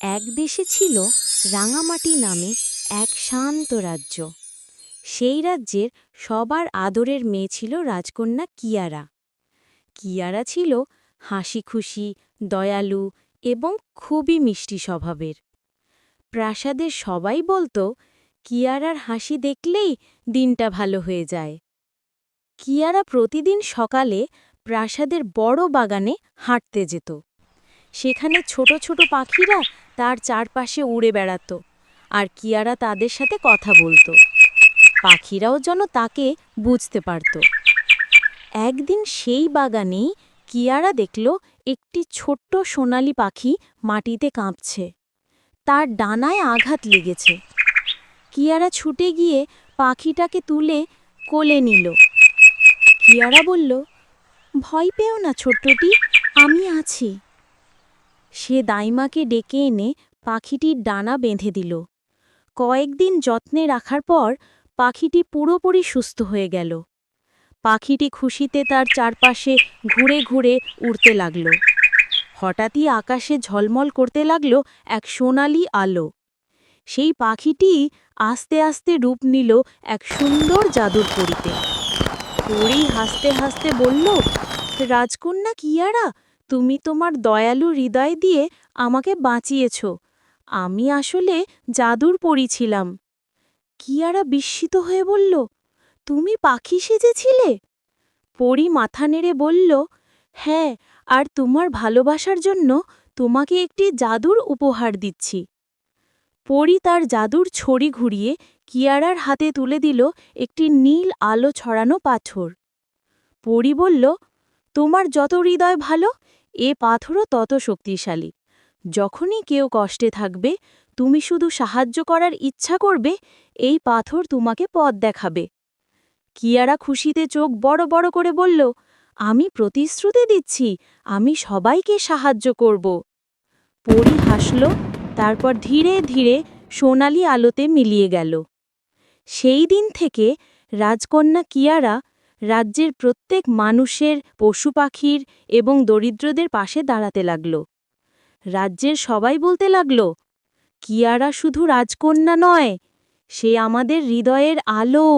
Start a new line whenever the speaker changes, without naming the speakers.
এক দেশে ছিল রাঙামাটি নামে এক শান্ত রাজ্য। সেই রাজ্যের সবার আদরের মেয়ে ছিল রাজকন্যা কিয়ারা। কিয়ারা ছিল হাসি খুশি দয়ালু এবং খুবই মিষ্টি স্বভাবের। প্রাসাদের সবাই বলতো, কিয়ারার হাসি দেখলেই দিনটা ভালো হয়ে যায়। কিয়ারা প্রতিদিন সকালে প্রাসাদের বড় বাগানে হাঁটতে যেত। সেখানে ছোট ছোট পাখিরা তার চারপাশে উড়ে বেড়াত আর কিয়ারা তাদের সাথে কথা বলতো। পাখিরাও যেন তাকে বুঝতে পারত। একদিন সেই বাগানেই কিয়ারা দেখল একটি ছোট্ট সোনালি পাখি মাটিতে কাঁপছে। তার ডানায় আঘাত লেগেছে। কিয়ারা ছুটে গিয়ে পাখিটাকে তুলে কোলে নিল। কিয়ারা বলল, ভয় পেও না ছোট্টটি, আমি আছি। সে দাইমাকে ডেকে এনে পাখিটির ডানা বেঁধে দিল। কয়েকদিন যত্নে রাখার পর পাখিটি পুরোপুরি সুস্থ হয়ে গেল। পাখিটি খুশিতে তার চারপাশে ঘুরে ঘুরে উড়তে লাগল। হঠাৎই আকাশে ঝলমল করতে লাগল এক সোনালি আলো। সেই পাখিটি আস্তে আস্তে রূপ নিল এক সুন্দর জাদুর পরিতে। পরি হাসতে হাসতে বলল, রাজকন্যা কিয়ারা তুমি তোমার দয়ালু হৃদয় দিয়ে আমাকে বাঁচিয়েছ। আমি আসলে জাদুর পরী ছিলাম। কিয়ারা বিস্মিত হয়ে বলল, তুমি পাখি সেজেছিলে? পরি মাথা নেড়ে বলল হ্যাঁ আর তোমার ভালোবাসার জন্য তোমাকে একটি জাদুর উপহার দিচ্ছি। পরি তার জাদুর ছড়ি ঘুরিয়ে কিয়ারার হাতে তুলে দিল একটি নীল আলো ছড়ানো পাথর। পরি বলল তোমার যত হৃদয় ভালো, এ পাথরও তত শক্তিশালী। যখনই কেউ কষ্টে থাকবে, তুমি শুধু সাহায্য করার ইচ্ছা করবে, এই পাথর তোমাকে পথ দেখাবে। কিয়ারা খুশিতে চোখ বড় বড় করে বলল, আমি প্রতিশ্রুতি দিচ্ছি, আমি সবাইকে সাহায্য করব। পরি হাসল, তারপর ধীরে ধীরে সোনালি আলোতে মিলিয়ে গেল। সেই দিন থেকে রাজকন্যা কিয়ারা রাজ্যের প্রত্যেক মানুষের, পশু পাখির এবং দরিদ্রদের পাশে দাঁড়াতে লাগল। রাজ্যের সবাই বলতে লাগল, কিয়ারা শুধু রাজকন্যা নয়, সে আমাদের হৃদয়ের আলো।